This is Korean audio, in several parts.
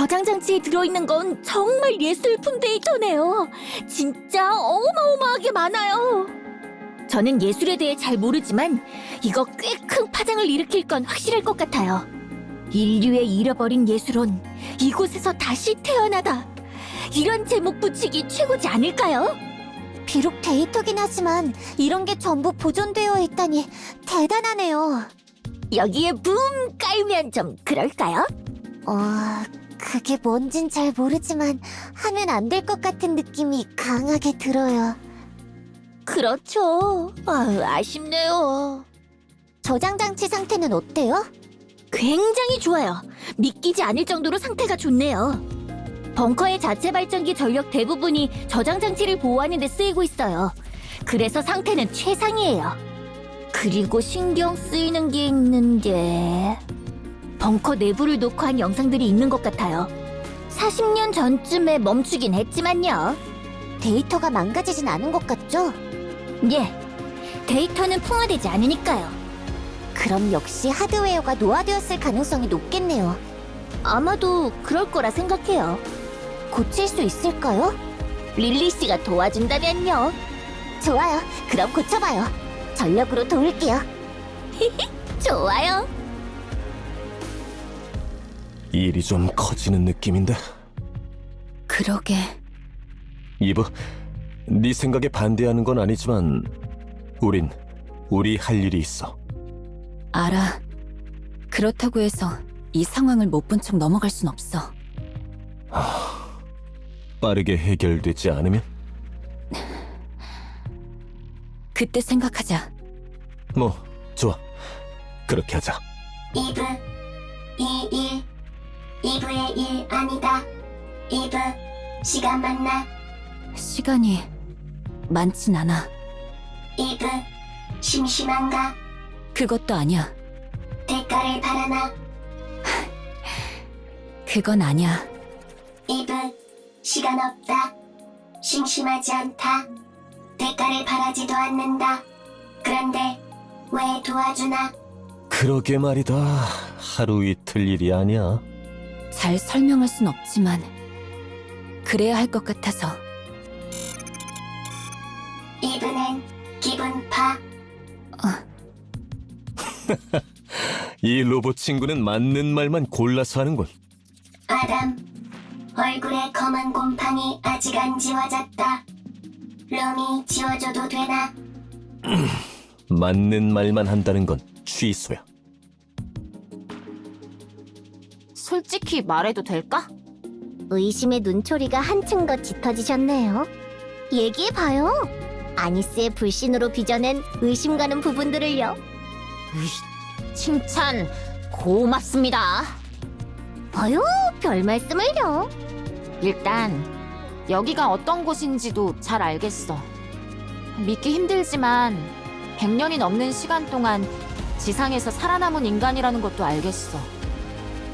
저장 장치에 들어있는 건 정말 예술품 데이터네요. 진짜 어마어마하게 많아요. 저는 예술에 대해 잘 모르지만 이거 꽤 큰 파장을 일으킬 건 확실할 것 같아요. 인류의 잃어버린 예술은 이곳에서 다시 태어나다. 이런 제목 붙이기 최고지 않을까요? 비록 데이터긴 하지만 이런 게 전부 보존되어 있다니 대단하네요. 여기에 붐 깔면 좀 그럴까요? 어, 그게 뭔진 잘 모르지만 하면 안 될 것 같은 느낌이 강하게 들어요. 그렇죠. 아, 아쉽네요. 저장 장치 상태는 어때요? 굉장히 좋아요. 믿기지 않을 정도로 상태가 좋네요. 벙커의 자체 발전기 전력 대부분이 저장 장치를 보호하는 데 쓰이고 있어요. 그래서 상태는 최상이에요. 그리고 신경 쓰이는 게 있는데 벙커 내부를 녹화한 영상들이 있는 것 같아요. 40년 전쯤에 멈추긴 했지만요. 데이터가 망가지진 않은 것 같죠? 예, 데이터는 풍화되지 않으니까요. 그럼 역시 하드웨어가 노화되었을 가능성이 높겠네요. 아마도 그럴 거라 생각해요. 고칠 수 있을까요? 릴리 씨가 도와준다면요. 좋아요. 그럼 고쳐봐요. 전력으로 도울게요. 좋아요. 일이 좀 커지는 느낌인데 그러게. 이브 네 생각에 반대하는 건 아니지만 우린 우리 할 일이 있어 알아. 그렇다고 해서 이 상황을 못 본 척 넘어갈 순 없어. 빠르게 해결되지 않으면 그때 생각하자. 뭐 좋아 그렇게 하자 2부 2일 2부의 1 아니다. 2부 시간 맞나? 시간이 많진 않아. 2부 심심한가? 그것도 아니야. 대가를 바라나? 그건 아니야. 2부 시간 없다. 심심하지 않다. 대가를 바라지도 않는다. 그런데 왜 도와주나? 그러게 말이다. 하루 이틀 일이 아니야 잘 설명할 순 없지만 그래야 할 것 같아서. 2부는 기분파. 이 로봇 친구는 맞는 말만 골라서 하는군. 아담 얼굴에 검은 곰팡이 아직 안 지워졌다. 룸이 지워줘도 되나? 맞는 말만 한다는 건 취소야 솔직히 말해도 될까? 의심의 눈초리가 한층 더 짙어지셨네요. 얘기해봐요. 아니스의 불신으로 빚어낸 의심 가는 부분들을요. 칭찬 고맙습니다. 어휴, 별 말씀을요. 일단 여기가 어떤 곳인지도 잘 알겠어. 믿기 힘들지만 100년이 넘는 시간 동안 지상에서 살아남은 인간이라는 것도 알겠어.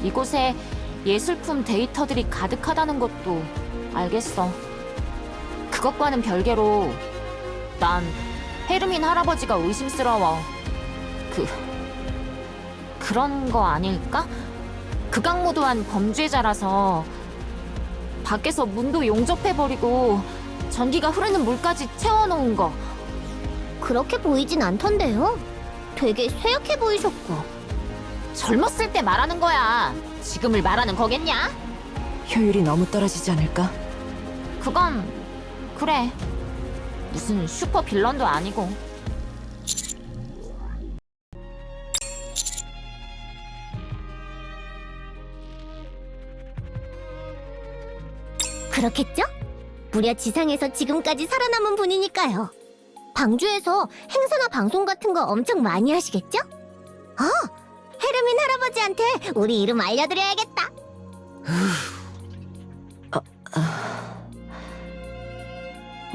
이곳에 예술품 데이터들이 가득하다는 것도 알겠어. 그것과는 별개로 난 헤르민 할아버지가 의심스러워. 그 그런 거 아닐까? 극악무도한 범죄자라서 밖에서 문도 용접해버리고 전기가 흐르는 물까지 채워놓은 거 그렇게 보이진 않던데요. 되게 쇠약해 보이셨고. 젊었을 때 말하는 거야 지금을 말하는 거겠냐? 효율이 너무 떨어지지 않을까? 그건 그래 무슨 슈퍼 빌런도 아니고 그렇겠죠? 무려 지상에서 지금까지 살아남은 분이니까요. 방주에서 행사나 방송 같은 거 엄청 많이 하시겠죠? 어, 헤르민 할아버지한테 우리 이름 알려드려야겠다.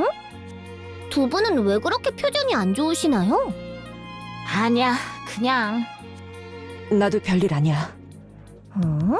응? 두 분은 왜 그렇게 표정이 안 좋으시나요? 아니야 그냥 나도 별일 아니야. 응?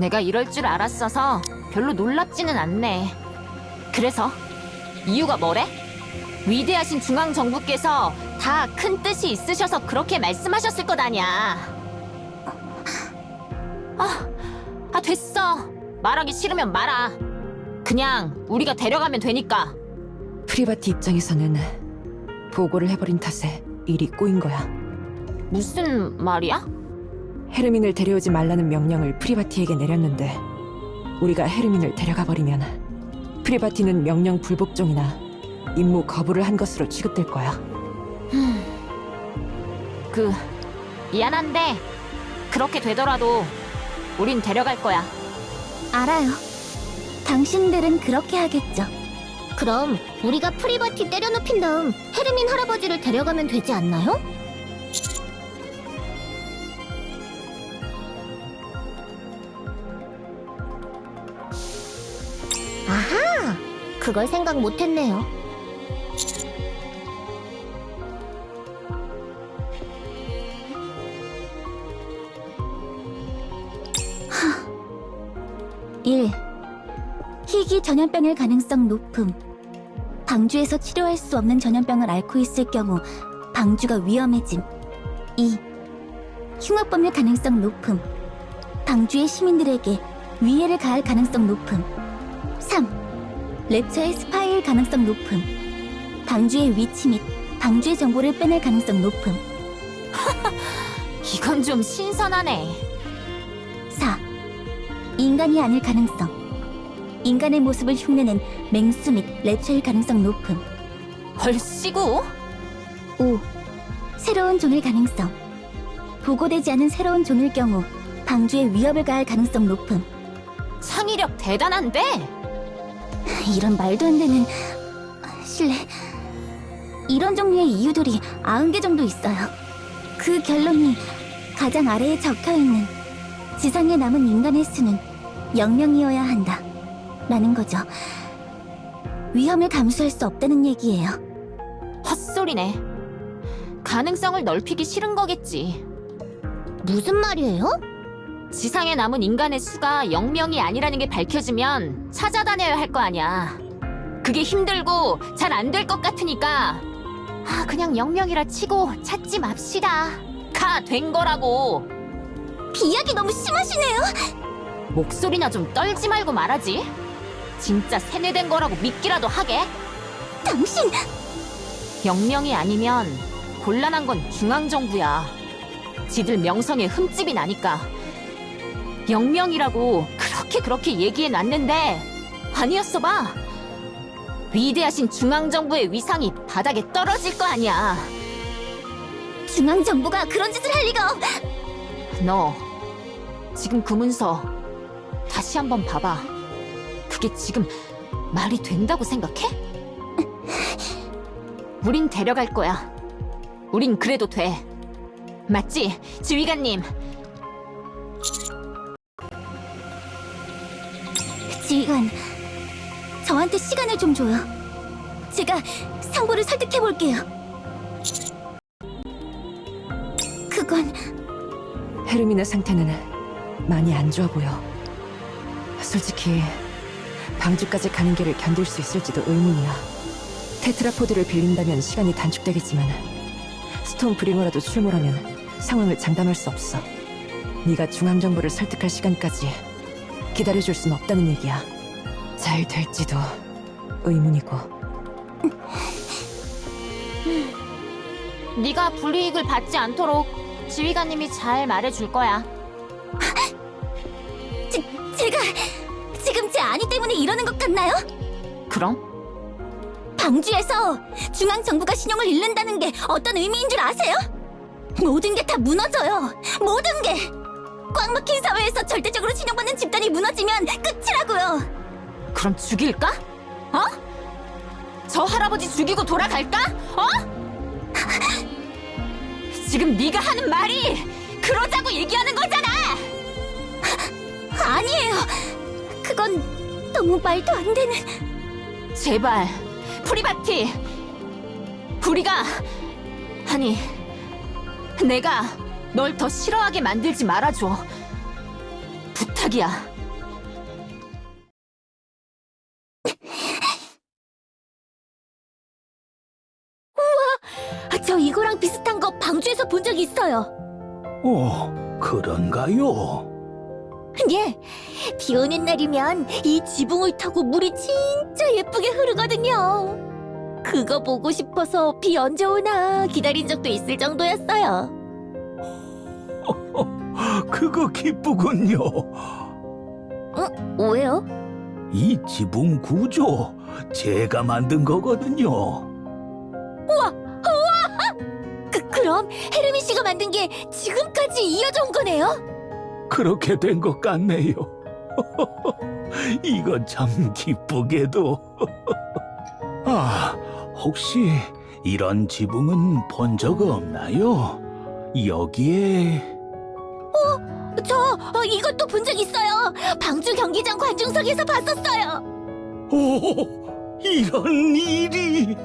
내가 이럴 줄 알았어서 별로 놀랍지는 않네. 그래서 이유가 뭐래? 위대하신 중앙 정부께서 다 큰 뜻이 있으셔서 그렇게 말씀하셨을 것 아냐. 아, 아 됐어. 말하기 싫으면 말아. 그냥 우리가 데려가면 되니까. 프리바티 입장에서는 보고를 해버린 탓에 일이 꼬인 거야. 무슨 말이야? 헤르민을 데려오지 말라는 명령을 프리바티에게 내렸는데 우리가 헤르민을 데려가 버리면 프리바티는 명령 불복종이나 임무 거부를 한 것으로 취급될 거야. 그 미안한데 그렇게 되더라도 우린 데려갈 거야. 알아요. 당신들은 그렇게 하겠죠. 그럼 우리가 프리바티 때려눕힌 다음 헤르민 할아버지를 데려가면 되지 않나요? 그걸 생각 못했네요. 하. 1. 희귀 전염병일 가능성 높음. 방주에서 치료할 수 없는 전염병을 앓고 있을 경우 방주가 위험해짐. 2. 흉악범일 가능성 높음. 방주의 시민들에게 위해를 가할 가능성 높음. 3. 랩처의 스파이일 가능성 높음. 방주의 위치 및 방주의 정보를 빼낼 가능성 높음. 이건 좀 신선하네. 4. 인간이 아닐 가능성. 인간의 모습을 흉내낸 맹수 및 랩처일 가능성 높음. 벌시고? 5. 새로운 종일 가능성. 보고되지 않은 새로운 종일 경우 방주에 위협을 가할 가능성 높음. 창의력 대단한데? 이런 말도 안 되는 실례. 이런 종류의 이유들이 90개 정도 있어요. 그 결론이 가장 아래에 적혀 있는 지상에 남은 인간의 수는 0명이어야 한다. 라는 거죠. 위험을 감수할 수 없다는 얘기예요. 헛소리네. 가능성을 넓히기 싫은 거겠지. 무슨 말이에요? 지상에 남은 인간의 수가 0명이 아니라는 게 밝혀지면 찾아다녀야 할 거 아니야. 그게 힘들고 잘 안 될 것 같으니까 아 그냥 0명이라 치고 찾지 맙시다. 가 된 거라고. 비약이 너무 심하시네요. 목소리나 좀 떨지 말고 말하지. 진짜 세뇌된 거라고 믿기라도 하게. 당신 0명이 아니면 곤란한 건 중앙정부야. 지들 명성에 흠집이 나니까. 0명이라고 그렇게 그렇게 얘기해 놨는데 아니었어 봐. 위대하신 중앙정부의 위상이 바닥에 떨어질 거 아니야. 중앙 정부가 그런 짓을 할 리가 없. 너 지금 그 문서 다시 한번 봐봐. 그게 지금 말이 된다고 생각해? 우린 데려갈 거야. 우린 그래도 돼. 맞지, 지휘관님? 지휘관, 저한테 시간을 좀 줘요. 제가 상부를 설득해 볼게요. 그건 헤르민의 상태는 많이 안 좋아 보여. 솔직히 방주까지 가는 길을 견딜 수 있을지도 의문이야. 테트라포드를 빌린다면 시간이 단축되겠지만 스톤 브링어라도 출몰하면 상황을 장담할 수 없어. 네가 중앙 정부를 설득할 시간까지 기다려줄 순 없다는 얘기야. 잘 될지도 의문이고. 네가 불이익을 받지 않도록 지휘관님이 잘 말해줄 거야. 제가 지금 제 아니 때문에 이러는 것 같나요? 그럼? 방주에서 중앙 정부가 신용을 잃는다는 게 어떤 의미인 줄 아세요? 모든 게 다 무너져요. 모든 게. 꽉 막힌 사회에서 절대적으로 신용받는 집단이 무너지면 끝이라고요. 그럼 죽일까? 어? 저 할아버지 죽이고 돌아갈까? 어? 지금 네가 하는 말이 그러자고 얘기하는 거잖아. 아니에요. 그건 너무 말도 안 되는. 제발 프리바티 우리가 아니 내가 널 더 싫어하게 만들지 말아줘 부탁이야 아, 저 이거랑 비슷한 거 방주에서 본 적 있어요. 어, 그런가요? 예, 비 오는 날이면 이 지붕을 타고 물이 진짜 예쁘게 흐르거든요. 그거 보고 싶어서 비 언제 오나 기다린 적도 있을 정도였어요. 그거 기쁘군요. 왜요? 이 지붕 구조 제가 만든 거거든요. 그, 그럼 헤르미 씨가 만든 게 지금까지 이어져 온 거네요? 그렇게 된 것 같네요. 이거 참 기쁘게도. 아, 혹시 이런 지붕은 본 적 없나요? 여기에 저 어, 이것도 본 적 있어요. 방주 경기장 관중석에서 봤었어요. 오, 이런 일이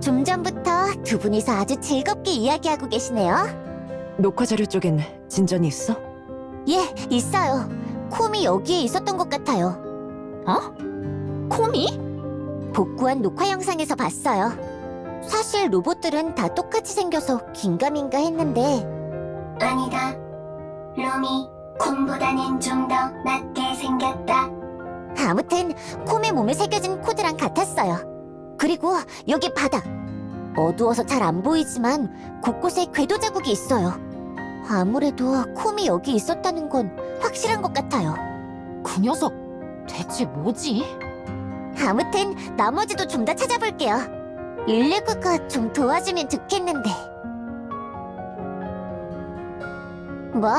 좀 전부터 두 분이서 아주 즐겁게 이야기하고 계시네요. 녹화 자료 쪽엔 진전이 있어? 예, 있어요. 콤이 여기에 있었던 것 같아요. 코미? 복구한 녹화 영상에서 봤어요. 사실 로봇들은 다 똑같이 생겨서 긴가민가 했는데 아니다. 롬이 콤보다는 좀더 낫게 생겼다. 아무튼 콤의 몸에 새겨진 코드랑 같았어요. 그리고 여기 바닥. 어두워서 잘 안 보이지만 곳곳에 궤도 자국이 있어요. 아무래도 콤이 여기 있었다는 건 확실한 것 같아요. 그 녀석 대체 뭐지? 아무튼 나머지도 좀 더 찾아볼게요. 119가 좀 도와주면 좋겠는데. 뭐,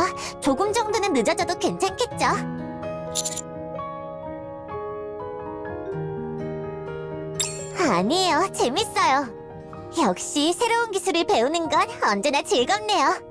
조금 정도는 늦어져도 괜찮겠죠? 아니에요, 재밌어요. 역시 새로운 기술을 배우는 건 언제나 즐겁네요.